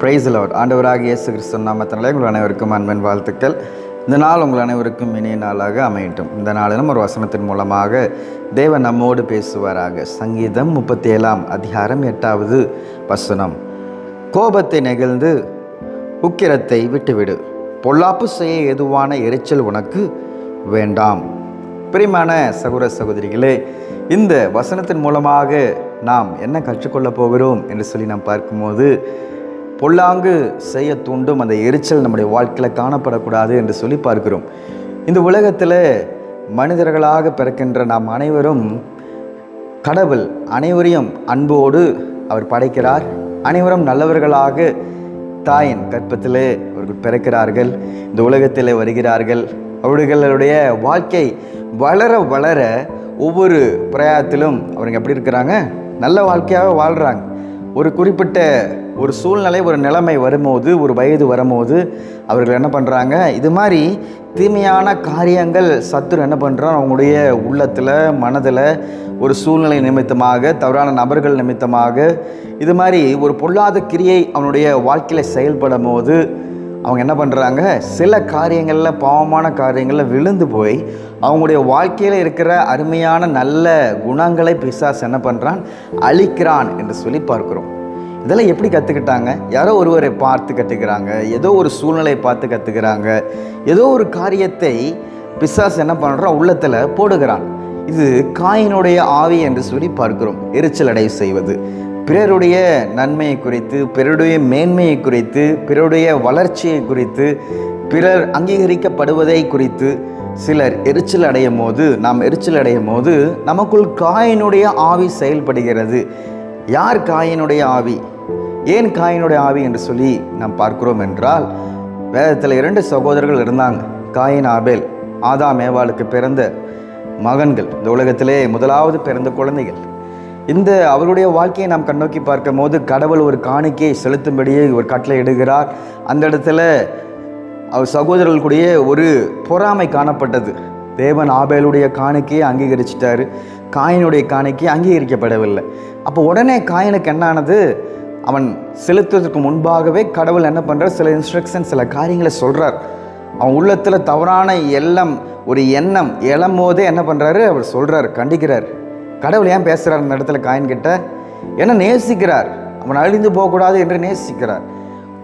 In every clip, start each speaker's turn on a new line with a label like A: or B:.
A: Price Lord ஆண்டவராக இயேசு கிறிஸ்து நாமத்தினாலே உங்கள் அனைவருக்கும் அன்பின் வாழ்த்துக்கள். இந்த நாள் உங்கள் அனைவருக்கும் இனிய நாளாக அமையட்டும். இந்த நாளிலும் ஒரு வசனத்தின் மூலமாக தேவன் நம்மோடு பேசுவாராக. சங்கீதம் முப்பத்தி ஏழாம் அதிகாரம் எட்டாவது வசனம். கோபத்தை நெகிழ்ந்து உக்கிரத்தை விட்டுவிடு. பொல்லாப்பு செய்ய எதுவான எரிச்சல் உனக்கு வேண்டாம். பிரியமான சகோதர சகோதரிகளே இந்த வசனத்தின் மூலமாக நாம் என்ன கற்றுக்கொள்ளப் போகிறோம் என்று சொல்லி நாம் பார்க்கும்போது பொல்லாங்கு செய்ய தூண்டும் அந்த எரிச்சல் நம்முடைய வாழ்க்கையில் காணப்படக்கூடாது என்று சொல்லி பார்க்கிறோம். இந்த உலகத்தில் மனிதர்களாக பிறக்கின்ற நாம் அனைவரும் கடவுள் அனைவரையும் அன்போடு அவர் படைக்கிறார். அனைவரும் நல்லவர்களாக தாயின் கற்பத்திலே அவர்கள் பிறக்கிறார்கள் இந்த உலகத்திலே வருகிறார்கள். அவர்களுடைய வாழ்க்கை வளர வளர ஒவ்வொரு பிரயாத்திலும் அவருங்க எப்படி இருக்கிறாங்க? நல்ல வாழ்க்கையாக வாழ்கிறாங்க ஒரு குறிப்பிட்ட ஒரு சூழ்நிலை ஒரு நிலைமை வரும்போது ஒரு வயது வரும்போது அவர்கள் என்ன பண்ணுறாங்க இது மாதிரி தீமையான காரியங்கள் சத்துரு என்ன பண்ணுறான் அவங்களுடைய உள்ளத்தில் மனதில் ஒரு சூழ்நிலை நிமித்தமாக தவறான நபர்கள் நிமித்தமாக இது மாதிரி ஒரு பொல்லாத கிரியை அவனுடைய வாழ்க்கையில் செயல்படும் போது அவங்க என்ன பண்ணுறாங்க சில காரியங்களில் பாவமான காரியங்களில் விழுந்து போய் அவங்களுடைய வாழ்க்கையில் இருக்கிற அருமையான நல்ல குணங்களை பிசாஸ் என்ன பண்ணுறான் அழிக்கிறான் என்று சொல்லி பார்க்குறோம். இதெல்லாம் எப்படி கற்றுக்கிட்டாங்க யாரோ ஒருவரை பார்த்து கற்றுக்கிறாங்க ஏதோ ஒரு சூழ்நிலையை பார்த்து கற்றுக்கிறாங்க ஏதோ ஒரு காரியத்தை பிசாஸ் என்ன பண்ணுறான் உள்ளத்தில் போடுகிறான். இது காயினுடைய ஆவி என்று சொல்லி பார்க்கிறோம். எரிச்சல் அடை செய்வது. பிறருடைய நன்மையை குறித்து பிறருடைய மேன்மையை குறித்து பிறருடைய வளர்ச்சியை குறித்து பிறர் அங்கீகரிக்கப்படுவதை குறித்து சிலர் எரிச்சல் அடையும் போது நாம் எரிச்சல் அடையும் போது நமக்குள் காயினுடைய ஆவி செயல்படுகிறது. யார் காயினுடைய ஆவி? ஏன் காயினுடைய ஆவி என்று சொல்லி நாம் பார்க்கிறோம் என்றால் வேதத்தில் இரண்டு சகோதரர்கள் இருந்தாங்க. காயின் ஆபேல் ஆதா மேவாளுக்கு பிறந்த மகன்கள். இந்த உலகத்திலே முதலாவது பிறந்த குழந்தைகள். இந்த அவருடைய வாழ்க்கையை நாம் கண்ணோக்கி பார்க்கும் போது கடவுள் ஒரு காணிக்கையை செலுத்தும்படியே ஒரு கட்டளை இடுகிறார். அந்த இடத்துல அவர் சகோதரர்களுக்குடைய ஒரு பொறாமை காணப்பட்டது. தேவன் ஆபேலுடைய காணிக்கையை அங்கீகரிச்சிட்டாரு. காயினுடைய காணிக்கை அங்கீகரிக்கப்படவில்லை. அப்போ உடனே காயினுக்கு என்ன ஆனது அவன் செலுத்துவதற்கு முன்பாகவே கடவுள் என்ன பண்ணுறார் சில இன்ஸ்ட்ரக்ஷன் சில காரியங்களை சொல்கிறார் அவன் உள்ளத்தில் தவறான எண்ணம் ஒரு எண்ணம் எழம்போதே என்ன பண்ணுறாரு அவர் சொல்கிறார் கண்டிக்கிறார். கடவுள் ஏன் பேசுகிறார் அந்த இடத்துல காயின் கிட்ட? ஏன்னா நேசிக்கிறார்? அவன் அழிந்து போகக்கூடாது என்று நேசிக்கிறார்.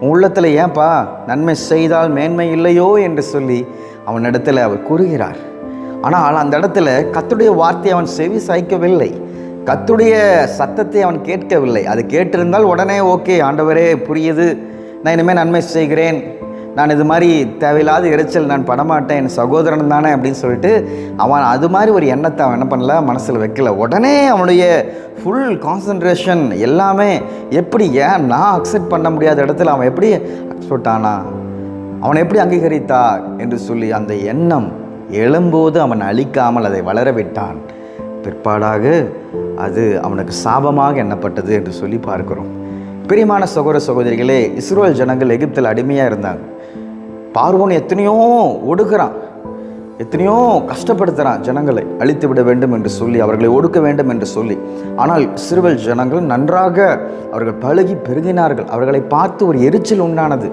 A: உன் உள்ளத்தில் ஏன்பா நன்மை செய்தால் மேன்மை இல்லையோ என்று சொல்லி அவன் இடத்துல அவர் கூறுகிறார். ஆனால் அந்த இடத்துல கத்துடைய வார்த்தையை அவன் செவி சாய்க்கவில்லை. கத்துடைய சத்தத்தை அவன் கேட்கவில்லை. அது கேட்டிருந்தால் உடனே ஓகே ஆண்டவரே புரியுது. நான் இனிமேல் நன்மை செய்கிறேன். நான் இது மாதிரி தேவையில்லாத இறைச்சல் நான் படமாட்டேன். என் சகோதரன் தானே அப்படின்னு சொல்லிட்டு அவன் அது மாதிரி ஒரு எண்ணத்தை அவன் என்ன பண்ணல மனசில் வைக்கல. உடனே அவனுடைய ஃபுல் கான்சன்ட்ரேஷன் எல்லாமே எப்படி ஏன் நான் அக்செப்ட் பண்ண முடியாத இடத்துல அவன் எப்படி அக்செப்ட் ஆனா அவனை எப்படி அங்கீகரித்தா? என்று சொல்லி அந்த எண்ணம் எழும்போது அவன் அழிக்காமல் அதை வளர விட்டான் பிற்பாடாக அது அவனுக்கு சாபமாக எண்ணப்பட்டது என்று சொல்லி பார்க்கிறோம். பிரியமான சகோதர சகோதரிகளே இஸ்ரோல் ஜனங்கள் எகிப்தில் அடிமையாக இருந்தாங்க. பார்வோன் எத்தனையோ ஒடுக்கிறான். எத்தனையோ கஷ்டப்படுத்துகிறான் ஜனங்களை. அழித்து விட வேண்டும் என்று சொல்லி அவர்களை ஒடுக்க வேண்டும் என்று சொல்லி. ஆனால் சிறுவல் ஜனங்கள் நன்றாக அவர்கள் பழகி பெருகினார்கள். அவர்களை பார்த்து ஒரு எரிச்சல் உண்டானது.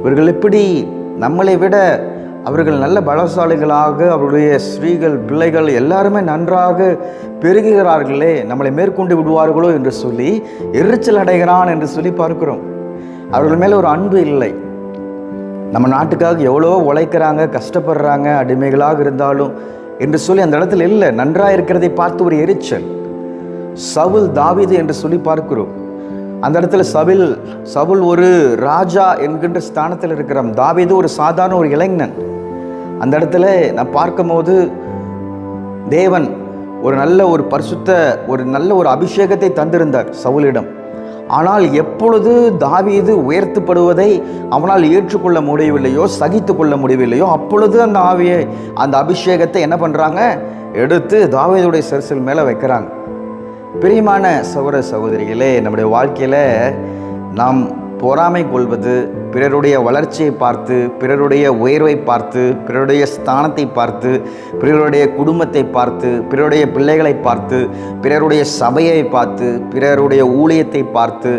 A: இவர்கள் எப்படி நம்மளை விட அவர்கள் நல்ல பலசாலிகளாக அவருடைய ஸ்ரீகள் பிள்ளைகள் எல்லாருமே நன்றாக பெருகுகிறார்களே. நம்மளை மேற்கொண்டு விடுவார்களோ என்று சொல்லி எரிச்சல் அடைகிறான் என்று சொல்லி பார்க்கிறோம். அவர்கள் மேலே ஒரு அன்பு இல்லை. நம்ம நாட்டுக்காக எவ்வளோ உழைக்கிறாங்க கஷ்டப்படுறாங்க அடிமைகளாக இருந்தாலும் என்று சொல்லி அந்த இடத்துல இல்லை. நன்றாக இருக்கிறதை பார்த்து ஒரு எரிச்சல். சவுல் தாவிது என்று சொல்லி பார்க்கிறோம். அந்த இடத்துல சபில் சவுல் ஒரு ராஜா என்கின்ற ஸ்தானத்தில் இருக்கிறான் தாவீது ஒரு சாதாரண ஒரு இளைஞன். அந்த இடத்துல நான் பார்க்கும்போது தேவன் ஒரு நல்ல ஒரு பரிசுத்த ஒரு நல்ல ஒரு அபிஷேகத்தை தந்திருந்தார் சவுலிடம். ஆனால் எப்பொழுது தாவீது உயர்த்தப்படுவதை அவனால் ஏற்றுக்கொள்ள முடியவில்லையோ சகித்து கொள்ள முடியவில்லையோ அப்பொழுது அந்த ஆவியை அந்த அபிஷேகத்தை என்ன பண்ணுறாங்க எடுத்து தாவீதுடைய சரிசல் மேலே வைக்கிறாங்க. பிரியமான சகோதர சகோதரிகளே நம்முடைய வாழ்க்கையில் நாம் பொறாமை கொள்வது பிறருடைய வளர்ச்சியை பார்த்து பிறருடைய உயர்வை பார்த்து பிறருடைய ஸ்தானத்தை பார்த்து பிறருடைய குடும்பத்தை பார்த்து பிறருடைய பிள்ளைகளை பார்த்து பிறருடைய சபையை பார்த்து பிறருடைய ஊழியத்தை பார்த்து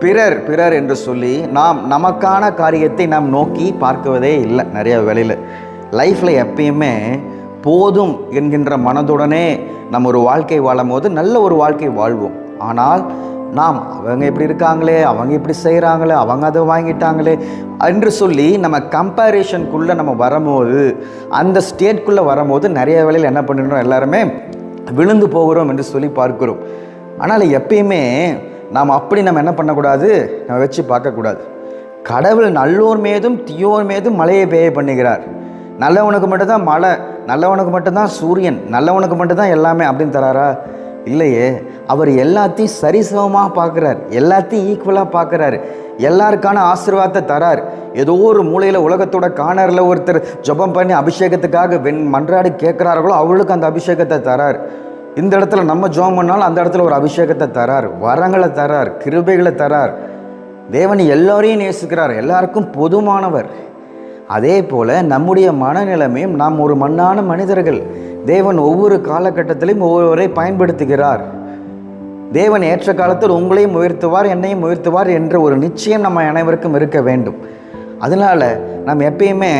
A: பிறர் பிறர் என்று சொல்லி நாம் நமக்கான காரியத்தை நாம் நோக்கி பார்க்குவதே இல்லை நிறைய வேலையில் லைஃப்பில் எப்பயுமே போதும் என்கின்ற மனதுடனே நம்ம ஒரு வாழ்க்கை வாழும் போது நல்ல ஒரு வாழ்க்கை வாழ்வோம். ஆனால் நாம் அவங்க இப்படி இருக்காங்களே அவங்க இப்படி செய்கிறாங்களே அவங்க அதை வாங்கிட்டாங்களே என்று சொல்லி நம்ம கம்பேரிஷனுக்குள்ளே நம்ம வரும்போது அந்த ஸ்டேட்குள்ளே வரும்போது நிறைய வேலையில் என்ன பண்ணிடுறோம்? எல்லாருமே விழுந்து போகிறோம் என்று சொல்லி பார்க்கிறோம். ஆனால் எப்பயுமே நாம் அப்படி நம்ம என்ன பண்ணக்கூடாது? நம்ம வச்சு பார்க்கக்கூடாது. கடவுள் நல்லோர் மீதும் தீயோர் மீதும் மழையை பெய்ய பண்ணுகிறார். நல்லவனுக்கு மட்டும்தான் மழை நல்லவனுக்கு மட்டும்தான் சூரியன் நல்லவனுக்கு மட்டும்தான் எல்லாமே அப்படின்னு தராரா? இல்லையே. அவர் எல்லாத்தையும் சரிசமமாக பார்க்குறார். எல்லாத்தையும் ஈக்குவலாக பார்க்குறாரு. எல்லாருக்கான ஆசீர்வாதத்தை தரார். ஏதோ ஒரு மூலையில் உலகத்தோட காணரில் ஒருத்தர் ஜெபம் பண்ணி அபிஷேகத்துக்காக வெண் மன்றாடி கேட்குறார்களோ அவளுக்கு அந்த அபிஷேகத்தை தரார். இந்த இடத்துல நம்ம ஜோம் பண்ணாலும் அந்த இடத்துல ஒரு அபிஷேகத்தை தரார். வரங்களை தரார். கிருபைகளை தரார். தேவன் எல்லோரையும் நேசிக்கிறார். எல்லாருக்கும் பொதுமானவர். அதே போல் நம்முடைய மனநிலைமையும் நாம் ஒரு மண்ணான மனிதர்கள். தேவன் ஒவ்வொரு காலகட்டத்திலையும் ஒவ்வொருவரை பயன்படுத்துகிறார். தேவன் ஏற்ற காலத்தில் உங்களையும் உயர்த்துவார் என்னையும் உயர்த்துவார் என்ற ஒரு நிச்சயம் நம்ம அனைவருக்கும் இருக்க வேண்டும். அதனால் நம்ம எப்பயுமே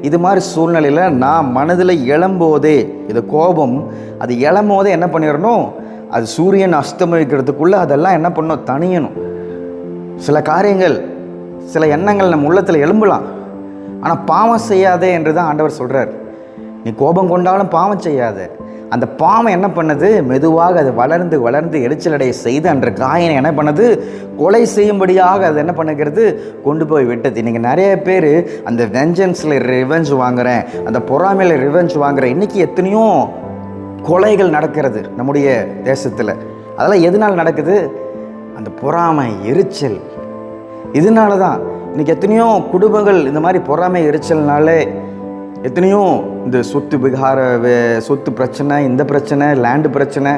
A: இது மாதிரி சூழ்நிலையில் நான் மனதில் எழும்போதே இது கோபம் அது எழும்போதே என்ன பண்ணிடணும்? அது சூரியன் அஸ்தமிக்கிறதுக்குள்ளே அதெல்லாம் என்ன பண்ணணும்? தனியணும் சில காரியங்கள் சில எண்ணங்கள் நம்ம உள்ளத்தில் எழும்பலாம். ஆனால் பாவம் செய்யாதே என்று தான் ஆண்டவர் சொல்கிறார் நீ கோபம் கொண்டாலும் பாவம் செய்யாத. அந்த பாவம் என்ன பண்ணுது? மெதுவாக அது வளர்ந்து வளர்ந்து எரிச்சலடைய செய்து அன்ற காயனை என்ன பண்ணுது? கொலை செய்யும்படியாக அது என்ன பண்ணுகிறது? கொண்டு போய் விட்டது. இன்றைக்கி நிறைய பேர் அந்த வெஞ்சன்ஸில் ரிவெஞ்ச் வாங்குகிறேன் அந்த பொறாமையில் ரிவெஞ்ச் வாங்குகிறேன் இன்றைக்கி எத்தனையோ கொலைகள் நடக்கிறது நம்முடைய தேசத்தில். அதெல்லாம் எதனால் நடக்குது? அந்த பொறாமை எரிச்சல். இதனால தான் இன்றைக்கி எத்தனையோ குடும்பங்கள் இந்த மாதிரி பொறாமை எரிச்சல்னாலே எத்தனையோ இந்த சொத்து விகார வே- சொத்து பிரச்சனை இந்த பிரச்சனை லேண்டு பிரச்சனை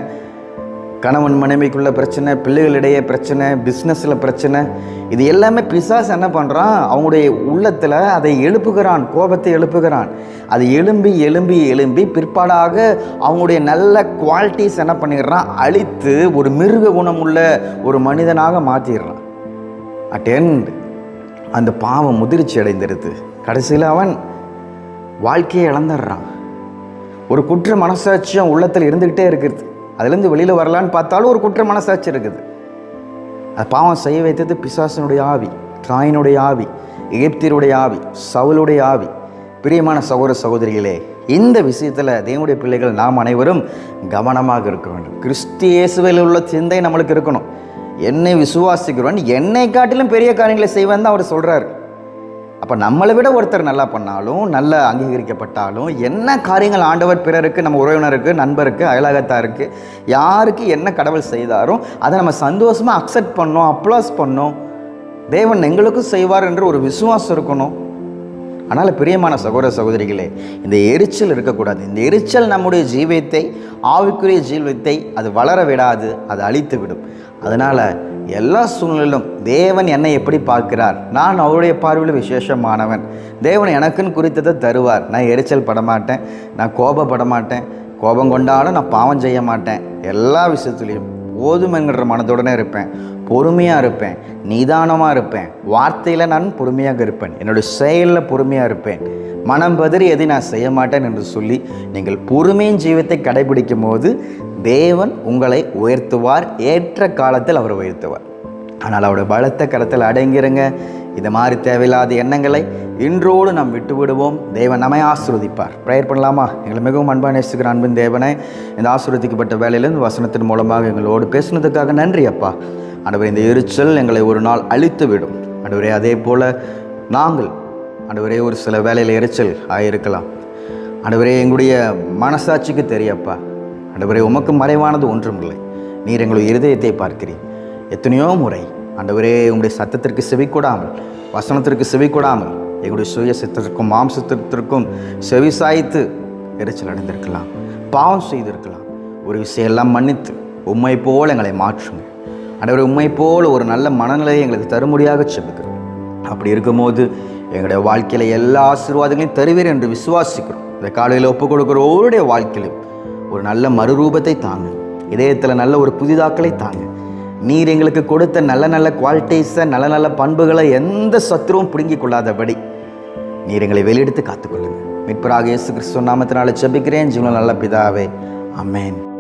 A: கணவன் மனைவிக்குள்ள பிரச்சனை பிள்ளைகளிடையே பிரச்சனை பிஸ்னஸில் பிரச்சனை இது எல்லாமே பிசாஸ் என்ன பண்ணுறான் அவங்களுடைய உள்ளத்தில் அதை எழுப்புகிறான் கோபத்தை எழுப்புகிறான். அது எலும்பி எலும்பி எழும்பி பிற்பாடாக அவங்களுடைய நல்ல குவாலிட்டிஸ் என்ன பண்ணிடுறான்? அழித்து ஒரு மிருக குணமுள்ள ஒரு மனிதனாக மாற்றிடுறான் அட் எண்ட் அந்த பாவம் முதிர்ச்சி அடைந்திருது. கடைசியில் அவன் வாழ்க்கையை இழந்துடுறான். ஒரு குற்ற மனசாட்சியம் உள்ளத்தில் இருந்துக்கிட்டே இருக்குது. அதுலேருந்து வெளியில் வரலான்னு பார்த்தாலும் ஒரு குற்ற மனசாட்சி இருக்குது. அது பாவம் செய்ய வைத்தது பிசாசனுடைய ஆவி காயினுடைய ஆவி எகிப்தியருடைய ஆவி சவுளுடைய ஆவி. பிரியமான சகோதர சகோதரிகளே இந்த விஷயத்தில் தேவனுடைய பிள்ளைகள் நாம் அனைவரும் கவனமாக இருக்க வேண்டும். கிறிஸ்தியேசுவில் உள்ள சிந்தை நம்மளுக்கு இருக்கணும். என்னை விசுவாசிக்கிறோன் என்னை காட்டிலும் பெரிய காரியங்களை செய்வேன் தான் அவர் சொல்கிறார் அப்போ நம்மளை விட ஒருத்தர் நல்லா பண்ணாலும் நல்ல அங்கீகரிக்கப்பட்டாலும் என்ன காரியங்கள் ஆண்டவர் பிறருக்கு நம்ம உறவினருக்கு நண்பருக்கு அயலகத்தாருக்கு யாருக்கு என்ன கடவுள் செய்தாரோ அதை நம்ம சந்தோஷமாக அக்செப்ட் பண்ணோம் அப்ளாஸ் பண்ணோம். தேவன் எங்களுக்கும் செய்வார் என்று ஒரு விசுவாசம் இருக்கணும். அதனால் பிரியமான சகோதர சகோதரிகளே இந்த எரிச்சல் இருக்கக்கூடாது. இந்த எரிச்சல் நம்முடைய ஜீவியத்தை ஆவிக்குரிய ஜீவியத்தை அது வளர விடாது அது அழித்து விடும். அதனால் எல்லா சூழ்நிலையிலும் தேவன் என்னை எப்படி பார்க்கிறார்? நான் அவருடைய பார்வையில் விசேஷமானவன். தேவன் எனக்குன்னு குறித்ததை தருவார். நான் எரிச்சல் படமாட்டேன் நான் கோபப்பட மாட்டேன் கோபம் கொண்டாலும் நான் பாவம் செய்ய மாட்டேன் எல்லா விஷயத்துலையும் போதுமென்கிற மனதுடனே இருப்பேன். பொறுமையாக இருப்பேன். நிதானமாக இருப்பேன். வார்த்தையில் நான் பொறுமையாக இருப்பேன். என்னுடைய செயலில் பொறுமையாக இருப்பேன். மனம் பதறி எதை நான் செய்ய மாட்டேன் என்று சொல்லி நீங்கள் பொறுமையின் ஜீவத்தை கடைபிடிக்கும் போது தேவன் உங்களை உயர்த்துவார். ஏற்ற காலத்தில் அவர் உயர்த்துவார். ஆனால் அவருடைய பலத்த கரத்தில் அடங்கிருங்க. இது மாதிரி தேவையில்லாத எண்ணங்களை இன்றோடு நாம் விட்டு விடுவோம் தேவன் நம்மை ஆசிர்வதிப்பார். ப்ரேயர் பண்ணலாமா? எங்களை மிகவும் அன்பாக நேசிக்கிற அன்பின் தேவனை இந்த ஆசீர்வதிக்கப்பட்ட வேலையிலிருந்து வசனத்தின் மூலமாக எங்களோடு பேசுனதுக்காக நன்றி அப்பா. ஆண்டவரே இந்த எரிச்சல் எங்களை ஒரு நாள் அழித்து விடும் ஆண்டவரே அதே போல் நாங்கள் ஆண்டவரே ஒரு சில வேலையில் எரிச்சல் ஆகியிருக்கலாம் ஆண்டவரே எங்களுடைய மனசாட்சிக்கு தெரியப்பா. ஆண்டவரே உமக்கு மறைவானது ஒன்றும் இல்லை. நீர் எங்களுடைய இருதயத்தை பார்க்கிறீர். எத்தனையோ முறை ஆண்டவரே உங்களுடைய சத்தத்திற்கு செவிக்கூடாமல் வசனத்திற்கு செவிக்கூடாமல் எங்களுடைய சுய சித்தத்திற்கும் மாம்சத்திற்கும் செவி சாய்த்து எரிச்சல் அடைந்திருக்கலாம். பாவம் செய்திருக்கலாம். ஒரு விஷயம் எல்லாம் மன்னித்து உண்மை போல் எங்களை மாற்றுங்க அனைவரும் உண்மை போல் ஒரு நல்ல மனநிலையை எங்களுக்கு தருமுடியாக செபிக்கிறோம். அப்படி இருக்கும்போது எங்களுடைய வாழ்க்கையில் எல்லா ஆசீர்வாதங்களையும் தருவீர் என்று விசுவாசிக்கிறோம். இந்த காலையில் ஒப்புக் கொடுக்குற வாழ்க்கையிலும் ஒரு நல்ல மறுரூபத்தை தாங்க. இதயத்தில் நல்ல ஒரு புதிதாக்களை தாங்க. நீர் எங்களுக்கு கொடுத்த நல்ல நல்ல குவாலிட்டிஸை நல்ல நல்ல பண்புகளை எந்த சத்துருவும் பிடுங்கிக் கொள்ளாதபடி நீர் எங்களை வெளியெடுத்து காத்துக்கொள்ளுங்க. மீட்பராக இயேசு கிறிஸ்துவ நாமத்தினால ஜெபிக்கிறேன் ஜீவன நல்ல பிதாவே. அமேன்